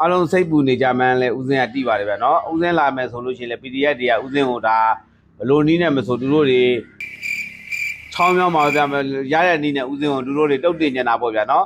အားလုံးစိတ်ပူနေကြမှန်းလဲဦးစင်းကတိပါတယ်ဗျာနော်ဦးစင်းလာမယ်ဆိုလို့ရှိရင်လဲ PDF တွေကဦးစင်းကိုဒါဘလို့နီးနဲ့မဆိုသူတို့တွေချောင်းမြောင်းပါဗျာရတဲ့နီးနဲ့ဦးစင်းကိုသူတို့တွေတုတ်တင်နေတာပေါ့ဗျာနော်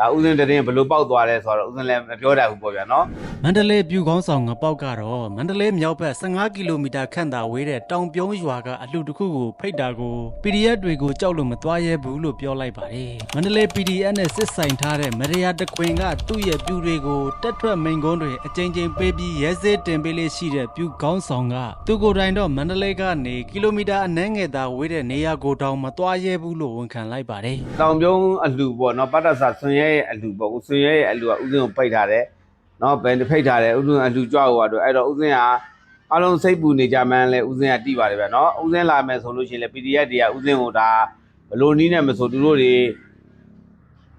ဒါဦးစင်းတရင်ဘလို့ပေါက်သွားလဲဆိုတော့ဦးစင်းလည်းမပြောတတ်ဘူးပေါ့ဗျာနော်မန္တလေးပြူကောင်းဆောင်ငပေါက်ကတော့မန္တလေးမြောက်ဘက်15ကီလိုမီတာခန့်သာဝေးတဲ့တောင်ပြုံးရွာကအလှတစ်ခုကိုဖိတ်တာကို PDF တွေကိုကြောက်လို့မသွားရဲဘူးလို့ပြောလိုက်ပါတယ်မန္တလေး PDF နဲ့စစ်ဆိုင်ထားတဲ့မရယာတခွင်ကသူ့ရဲ့ပြူတွေကိုတက်ထွက်မိန်ကုန်းတွေအကြိမ်ကြိမ်ပေးပြီးရဲစေးတင်ပေးလေးရှိတဲ့ပြူကောင်းဆောင်ကသူကိုယ်တိုင်တော့မန္တလေးကနေကီလိုမီတာအနည်းငယ်သာဝေးတဲ့နေရာကိုတောင်မသွားရဲဘူးလို့ဝန်ခံလိုက်ပါတယ်တောင်ပြုံးအလှပေါ့နော်ပတ်သက်စာဆွန်ရဲရဲရဲ့အလူပေါ့ကိုဆွေရဲရဲ့အလူကဥစဉ်ကိုပိတ်ထားတယ်နော်ဘယ်တစ်ဖိတ်ထားတယ်ဥစဉ်အလူကြွားဟိုကတော့အဲ့တော့ဥစဉ်ကအလုံးစိတ်ပူနေကြမှန်းလဲဥစဉ်ကတိပါတယ်ဗျာနော်ဥစဉ်လာမယ်ဆိုလို့ရှိရင်လေ PDF တွေကဥစဉ်ကိုဒါဘလို့နီးနဲ့မဆိုသူတို့တွေ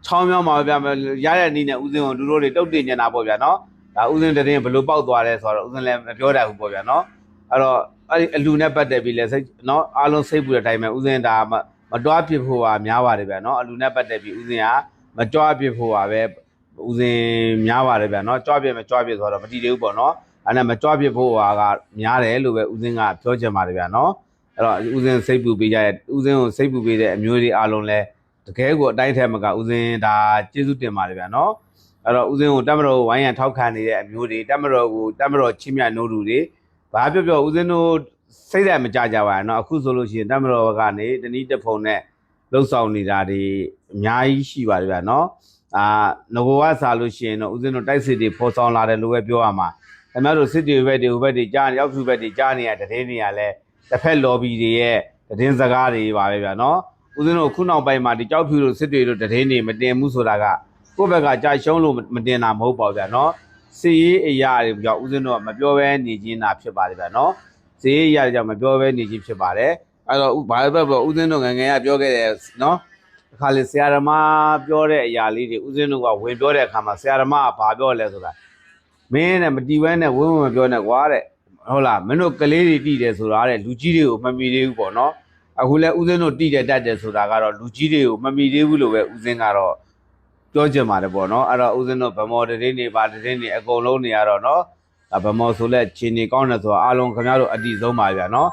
ချောင်းမြောင်းမှာဗျာရတဲ့နီးနဲ့ဥစဉ်ကိုသူတို့တွေတုတ်တင်နေတာပေါ့ဗျာနော်ဒါဥစဉ်တရင်ဘလို့ပေါက်သွားတယ်ဆိုတော့ဥစဉ်လည်းမပြောတတ်ဘူးပေါ့ဗျာနော်အဲ့တော့အဲ့ဒီအလူနဲ့ပတ်သက်ပြီးလဲစိတ်နော်အလုံးစိတ်ပူတဲ့အတိုင်းပဲဥစဉ်ဒါမတွားပြဖို့ပါများပါတယ်ဗျာနော်အလူနဲ့ပတ်သက်ပြီးဥစဉ်က မတွားပြစ်ဖို့ဟာပဲဦးစင်းများပါတယ်ဗျာเนาะကြွားပြစ်မကြွားပြစ်ဆိုတော့မတည်သေးဘူးပေါ့เนาะအဲ့ဒါမကြွားပြစ်ဖို့ဟာကများတယ်လို့ပဲဦးစင်းကပြောချင်ပါတယ်ဗျာเนาะအဲ့တော့ဦးစင်းစိတ်ပူပေးကြတဲ့ဦးစင်းကိုစိတ်ပူပေးတဲ့အမျိုးတွေအားလုံးလဲတကယ်ကိုအတိုင်းထဲမှာကဦးစင်းဒါကျေးဇူးတင်ပါတယ်ဗျာเนาะအဲ့တော့ဦးစင်းကိုတမတော်ကိုဝိုင်းရန်ထောက်ခံနေတဲ့အမျိုးတွေတမတော်ကိုတမတော်ချင်းမြတ်နိုးသူတွေဘာပြောပြောဦးစင်းတို့စိတ်ဓာတ်မကြကြပါနဲ့เนาะအခုဆိုလို့ရှိရင်တမတော်ကနေတနည်းတစ်ဖုံနဲ့ လှုပ်ဆောင်နေတာတွေအများကြီးရှိပါတယ်ဗျာနော်အာငဘဝစားလို့ရှိရင်တော့ဦးဇင်းတို့တိုက်စစ်တွေဖော်ဆောင်လာတယ်လို့ပဲပြောရမှာခင်ဗျားတို့စစ်တွေဘက်တွေဟိုဘက်တွေကြားရောက်စုဘက်တွေကြားနေရတဲ့တင်းနေရလဲတစ်ဖက် lobby တွေရဲ့တင်းစကားတွေပါပဲဗျာနော်ဦးဇင်းတို့ခုနောက်ပိုင်းမှာဒီကြောက်ဖြူတို့စစ်တွေတို့တင်းတွေမတင်ဘူးဆိုတာကကိုယ့်ဘက်ကကြာရှုံးလို့မတင်တာမဟုတ်ပါဘူးဗျာနော်စီရေးအရာတွေကြောင့်ဦးဇင်းတို့ကမပြောဘဲနေခြင်းတာဖြစ်ပါတယ်ဗျာနော်စီရေးအရာတွေကြောင့်မပြောဘဲနေခြင်းဖြစ်ပါတယ် အဲ့တော့ဥဘာပဲပြောဦးဇင်းတို့ငယ်ငယ်ကပြောခဲ့တယ်နော်အခါလေဆရာဓမ္မပြောတဲ့အရာလေးတွေဦးဇင်းတို့ကဝင်ပြောတဲ့အခါမှာဆရာဓမ္မကဘာပြောလဲဆိုတာမင်းနဲ့မတီးဝဲနဲ့ဝင်းဝင်းမပြောနဲ့ကွာတဲ့ဟုတ်လားမင်းတို့ကလေးတွေတီးတယ်ဆိုတာတဲ့လူကြီးတွေကိုမမီသေးဘူးပေါ့နော်အခုလဲဦးဇင်းတို့တီးတယ်တတ်တယ်ဆိုတာကတော့လူကြီးတွေကိုမမီသေးဘူးလို့ပဲဦးဇင်းကတော့ပြောချင်ပါတယ်ပေါ့နော်အဲ့တော့ဦးဇင်းတို့ဗမော်တရင်တွေပါတရင်တွေအကုန်လုံးနေရတော့နော်ဗမော်ဆိုလဲခြေနေကောင်းတယ်ဆိုတာအားလုံးခင်ဗျားတို့အတိဆုံးပါဗျာနော်